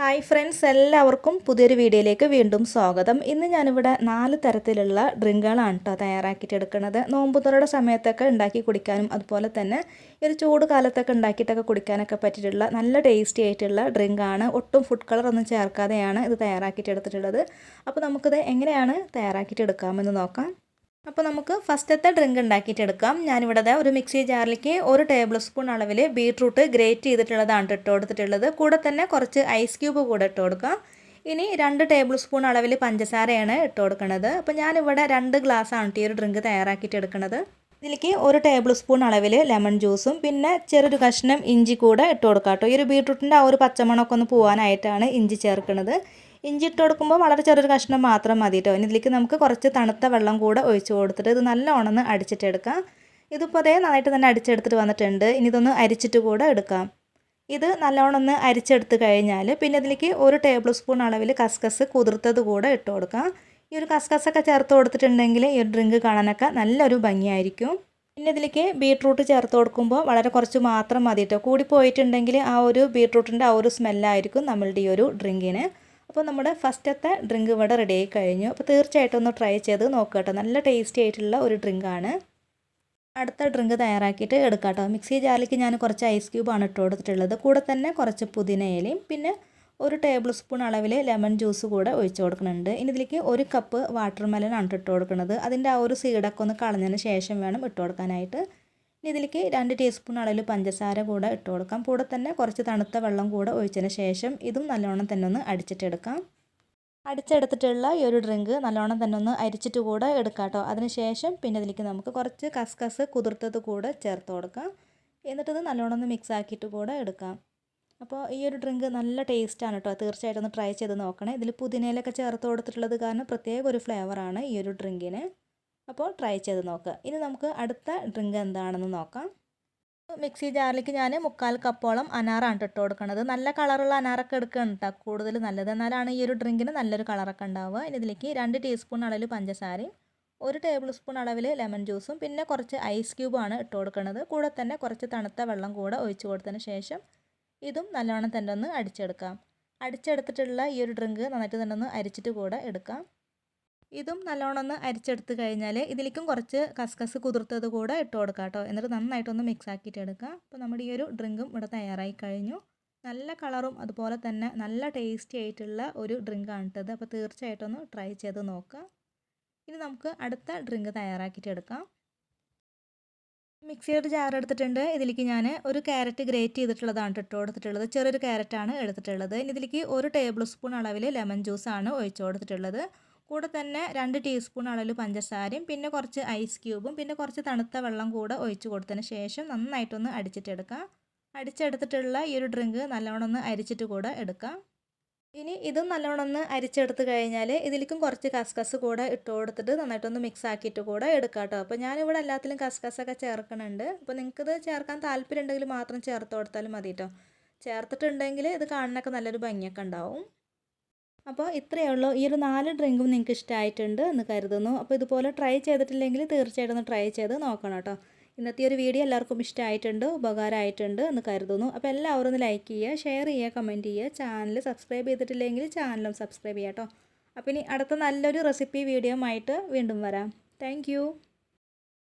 Hi friends എല്ലാവർക്കും പുതിയൊരു വീഡിയോയിലേക്ക് വീണ്ടും സ്വാഗതം. ഇന്ന് ഞാനിവിടെ നാല് തരത്തിലുള്ള ഡ്രിങ്കുകളാണ് കേട്ടോ തയ്യാറാക്കിയിട്ട് എടുക്കുന്നത്. നോമ്പുതുറയുടെ സമയത്തൊക്കെ ഉണ്ടാക്കി കുടിക്കാനും അതുപോലെ തന്നെ ഒരു ചൂട് കാലത്തൊക്കെ ഉണ്ടാക്കിയിട്ടൊക്കെ കുടിക്കാനൊക്കെ പറ്റിയിട്ടുള്ള നല്ല ടേസ്റ്റി ആയിട്ടുള്ള ഡ്രിങ്കാണ്. ഒട്ടും ഫുഡ് കളർ ഒന്നും ചേർക്കാതെയാണ് ഇത് തയ്യാറാക്കിയിട്ട് എടുത്തിട്ടുള്ളത്. അപ്പോൾ നമുക്കിത് എങ്ങനെയാണ് തയ്യാറാക്കിയിട്ട് എടുക്കാമെന്ന് നോക്കാം. അപ്പോൾ നമുക്ക് ഫസ്റ്റത്തെ ഡ്രിങ്ക് ഉണ്ടാക്കിയിട്ട് എടുക്കാം. ഞാനിവിടെ ഒരു മിക്സി ജാറിലേക്ക് ഒരു ടേബിൾ സ്പൂൺ അളവിൽ ബീട്രൂട്ട് ഗ്രേറ്റ് ചെയ്തിട്ടുള്ളതാണ് ഇട്ട് കൊടുത്തിട്ടുള്ളത്. കൂടെ തന്നെ കുറച്ച് ഐസ് ക്യൂബ് കൂടെ ഇട്ട് കൊടുക്കാം. ഇനി രണ്ട് ടേബിൾ സ്പൂൺ അളവിൽ പഞ്ചസാരയാണ് ഇട്ട് കൊടുക്കുന്നത് അപ്പോൾ ഞാനിവിടെ രണ്ട് ഗ്ലാസ്സാണ് ഈ ഒരു ഡ്രിങ്ക് തയ്യാറാക്കിയിട്ട് എടുക്കുന്നത് ഇതിലേക്ക് ഒരു ടേബിൾ സ്പൂൺ അളവിൽ ലെമൺ ജ്യൂസും പിന്നെ ചെറിയൊരു കഷ്ണം ഇഞ്ചി കൂടെ ഇട്ട് കൊടുക്കാം കേട്ടോ. ഈ ഒരു ബീട്രൂട്ടിന്റെ ആ ഒരു പച്ചമണമൊക്കെ ഒന്ന് പോകാനായിട്ടാണ് ഇഞ്ചി ചേർക്കുന്നത്. ഇഞ്ചി ഇട്ട് കൊടുക്കുമ്പോൾ വളരെ ചെറിയൊരു കഷ്ണം മാത്രം മതി കേട്ടോ. ഇനി ഇതിലേക്ക് നമുക്ക് കുറച്ച് തണുത്ത വെള്ളം കൂടെ ഒഴിച്ച് കൊടുത്തിട്ട് ഇത് നല്ല ഉണന്ന് അടിച്ചിട്ടെടുക്കാം ഇതിപ്പോൾ അതേ നന്നായിട്ട് തന്നെ അടിച്ചെടുത്തിട്ട് വന്നിട്ടുണ്ട്. ഇനി ഇതൊന്ന് അരിച്ചിട്ട് കൂടെ എടുക്കാം. ഇത് നല്ലോണം ഒന്ന് അരിച്ചെടുത്ത് കഴിഞ്ഞാൽ പിന്നെ ഇതിലേക്ക് ഒരു ടേബിൾ സ്പൂൺ അളവിൽ കസ്കസ് കുതിർത്തത് കൂടെ ഇട്ട് കൊടുക്കാം. ഈ ഒരു കസ്കസൊക്കെ ചേർത്ത് കൊടുത്തിട്ടുണ്ടെങ്കിൽ ഈ ഒരു ഡ്രിങ്ക് കാണാനൊക്കെ നല്ലൊരു ഭംഗിയായിരിക്കും. പിന്നെ ഇതിലേക്ക് ബീട്രൂട്ട് ചേർത്ത് കൊടുക്കുമ്പോൾ വളരെ കുറച്ച് മാത്രം മതി കേട്ടോ കൂടി പോയിട്ടുണ്ടെങ്കിൽ ആ ഒരു ബീട്രൂട്ടിന്റെ ആ ഒരു സ്മെല്ലായിരിക്കും നമ്മളുടെ ഈ ഒരു ഡ്രിങ്കിന്. അപ്പോൾ നമ്മുടെ ഫസ്റ്റത്തെ ഡ്രിങ്ക് ഇവിടെ റെഡി ആയി കഴിഞ്ഞു. അപ്പോൾ തീർച്ചയായിട്ടും ഒന്ന് ട്രൈ ചെയ്ത് നോക്കുക കേട്ടോ നല്ല ടേസ്റ്റി ആയിട്ടുള്ള ഒരു ഡ്രിങ്കാണ് അടുത്ത ഡ്രിങ്ക് തയ്യാറാക്കിയിട്ട് എടുക്കാം കേട്ടോ മിക്സി ജാറിലേക്ക് ഞാൻ കുറച്ച് ഐസ് ക്യൂബാണ് ഇട്ട് കൊടുത്തിട്ടുള്ളത്. കൂടെ തന്നെ കുറച്ച് പുതിന ഇലയും പിന്നെ ഒരു ടേബിൾ സ്പൂൺ അളവിൽ ലെമൺ ജ്യൂസ് കൂടെ ഒഴിച്ച് കൊടുക്കുന്നുണ്ട്. ഇനി ഇതിലേക്ക് ഒരു കപ്പ് വാട്ടർ മെലൺ ആണ് ഇട്ട് കൊടുക്കുന്നത്. അതിന്റെ ആ ഒരു സീഡൊക്കെ ഒന്ന് കളഞ്ഞതിന് ശേഷം വേണം ഇട്ട് കൊടുക്കാനായിട്ട്. ഇനി ഇതിലേക്ക് രണ്ട് ടീസ്പൂൺ അളവിൽ പഞ്ചസാര കൂടെ ഇട്ട് കൊടുക്കാം. കൂടെ തന്നെ കുറച്ച് തണുത്ത വെള്ളം കൂടെ ഒഴിച്ചതിന് ശേഷം ഇതും നല്ലോണം തന്നെ ഒന്ന് അടിച്ചിട്ടെടുക്കാം. അടിച്ചെടുത്തിട്ടുള്ള ഈ ഒരു ഡ്രിങ്ക് നല്ലോണം തന്നെ ഒന്ന് അരിച്ചിട്ട് കൂടെ എടുക്കാം കേട്ടോ. അതിനുശേഷം പിന്നെ ഇതിലേക്ക് നമുക്ക് കുറച്ച് കസ്കസ് കുതിർത്തത് കൂടെ ചേർത്ത് കൊടുക്കാം. എന്നിട്ടത് നല്ലോണം ഒന്ന് മിക്സ് ആക്കിയിട്ട് കൂടെ എടുക്കാം. അപ്പോൾ ഈ ഒരു ഡ്രിങ്ക് നല്ല ടേസ്റ്റാണ് കേട്ടോ തീർച്ചയായിട്ടും ഒന്ന് ട്രൈ ചെയ്ത് നോക്കണേ. ഇതിൽ പുതിനയിലൊക്കെ ചേർത്ത് കൊടുത്തിട്ടുള്ളത് കാരണം പ്രത്യേക ഒരു ഫ്ലേവറാണ് ഈ ഒരു ഡ്രിങ്കിന് അപ്പോൾ ട്രൈ ചെയ്ത് നോക്കുക ഇനി നമുക്ക് അടുത്ത ഡ്രിങ്ക് എന്താണെന്ന് നോക്കാം. മിക്സി ജാറിലേക്ക് ഞാൻ മുക്കാൽ കപ്പോളം അനാറാണ് ഇട്ട് കൊടുക്കുന്നത് നല്ല കളറുള്ള അനാറൊക്കെ എടുക്കണം കേട്ടോ കൂടുതൽ നല്ലത്. എന്നാലാണ് ഈ ഒരു ഡ്രിങ്കിന് നല്ലൊരു കളറൊക്കെ ഉണ്ടാവുക. ഇനി ഇതിലേക്ക് രണ്ട് ടീസ്പൂൺ അളവിൽ പഞ്ചസാരയും ഒരു ടേബിൾ സ്പൂൺ അളവിൽ ലെമൺ ജ്യൂസും പിന്നെ കുറച്ച് ഐസ് ക്യൂബാണ് ഇട്ട് കൊടുക്കുന്നത് കൂടെ തന്നെ കുറച്ച് തണുത്ത വെള്ളം കൂടെ ഒഴിച്ച് കൊടുത്തതിന് ശേഷം ഇതും നല്ലവണ്ണം തന്നെ ഒന്ന് അടിച്ചെടുക്കാം. അടിച്ചെടുത്തിട്ടുള്ള ഈ ഒരു ഡ്രിങ്ക് നന്നായിട്ട് തന്നെ ഒന്ന് അരിച്ചിട്ട് കൂടെ എടുക്കാം. ഇതും നല്ലോണം ഒന്ന് അരിച്ചെടുത്ത് കഴിഞ്ഞാൽ ഇതിലേക്കും കുറച്ച് കസ്കസ് കുതിർത്തത് കൂടെ ഇട്ട് കൊടുക്കാം കേട്ടോ. എന്നിട്ട് നന്നായിട്ടൊന്ന് മിക്സ് ആക്കിയിട്ട് എടുക്കാം. അപ്പോൾ നമ്മുടെ ഈ ഒരു ഡ്രിങ്കും ഇവിടെ തയ്യാറായി കഴിഞ്ഞു. നല്ല കളറും അതുപോലെ തന്നെ നല്ല ടേസ്റ്റി ആയിട്ടുള്ള ഒരു ഡ്രിങ്കാണ് ഇട്ടത് അപ്പോൾ തീർച്ചയായിട്ടും ഒന്ന് ട്രൈ ചെയ്ത് നോക്കുക ഇനി നമുക്ക് അടുത്ത ഡ്രിങ്ക് തയ്യാറാക്കിയിട്ട് എടുക്കാം. മിക്സിയുടെ ജാർ എടുത്തിട്ടുണ്ട്. ഇതിലേക്ക് ഞാൻ ഒരു ക്യാരറ്റ് ഗ്രേറ്റ് ചെയ്തിട്ടുള്ളതാണ് ഇട്ട് കൊടുത്തിട്ടുള്ളത് ചെറിയൊരു ക്യാരറ്റാണ് എടുത്തിട്ടുള്ളത്. ഇനി ഇതിലേക്ക് ഒരു ടേബിൾ സ്പൂൺ അളവിൽ ലെമൺ ജ്യൂസാണ് ഒഴിച്ചു കൊടുത്തിട്ടുള്ളത്. കൂടെ തന്നെ രണ്ട് ടീസ്പൂൺ അളവിൽ പഞ്ചസാരയും പിന്നെ കുറച്ച് ഐസ് ക്യൂബും പിന്നെ കുറച്ച് തണുത്ത വെള്ളം കൂടെ ഒഴിച്ചു കൊടുത്തതിന് ശേഷം നന്നായിട്ടൊന്ന് അടിച്ചിട്ടെടുക്കാം. അടിച്ചെടുത്തിട്ടുള്ള ഈ ഒരു ഡ്രിങ്ക് നല്ലവണ്ണം ഒന്ന് അരിച്ചിട്ട് കൂടെ എടുക്കാം. ഇനി ഇതും നല്ലോണം ഒന്ന് അരിച്ചെടുത്ത് കഴിഞ്ഞാൽ ഇതിലേക്കും കുറച്ച് കസ്കസ് കൂടെ ഇട്ട് കൊടുത്തിട്ട് നന്നായിട്ടൊന്ന് മിക്സ് ആക്കിയിട്ട് കൂടെ എടുക്കാം കേട്ടോ അപ്പോൾ ഞാനിവിടെ എല്ലാത്തിലും കസ്കസൊക്കെ ചേർക്കുന്നുണ്ട് അപ്പോൾ നിങ്ങൾക്കിത് ചേർക്കാൻ താല്പര്യം ഉണ്ടെങ്കിൽ മാത്രം ചേർത്ത് കൊടുത്താലും മതി കേട്ടോ ചേർത്തിട്ടുണ്ടെങ്കിൽ ഇത് കാണാനൊക്കെ നല്ലൊരു ഭംഗിയൊക്കെ ഉണ്ടാവും. അപ്പോൾ ഇത്രയേ ഉള്ളൂ. ഈ ഒരു നാല് ഡ്രിങ്കും നിങ്ങൾക്ക് ഇഷ്ടമായിട്ടുണ്ട് എന്ന് കരുതുന്നു. അപ്പോൾ ഇതുപോലെ ട്രൈ ചെയ്തിട്ടില്ലെങ്കിൽ തീർച്ചയായിട്ടും ഒന്ന് ട്രൈ ചെയ്ത് നോക്കണം കേട്ടോ ഇന്നത്തെ ഒരു വീഡിയോ എല്ലാവർക്കും ഇഷ്ടമായിട്ടുണ്ട് ഉപകാരമായിട്ടുണ്ട് എന്ന് കരുതുന്നു. അപ്പോൾ എല്ലാവരും ഒന്ന് ലൈക്ക് ചെയ്യുക ഷെയർ ചെയ്യുക കമന്റ് ചെയ്യുക. ചാനൽ സബ്സ്ക്രൈബ് ചെയ്തിട്ടില്ലെങ്കിൽ ചാനലും സബ്സ്ക്രൈബ് ചെയ്യാം കേട്ടോ. അപ്പോൾ ഇനി അടുത്ത നല്ലൊരു റെസിപ്പി വീഡിയോ ആയിട്ട് വീണ്ടും വരാം. താങ്ക്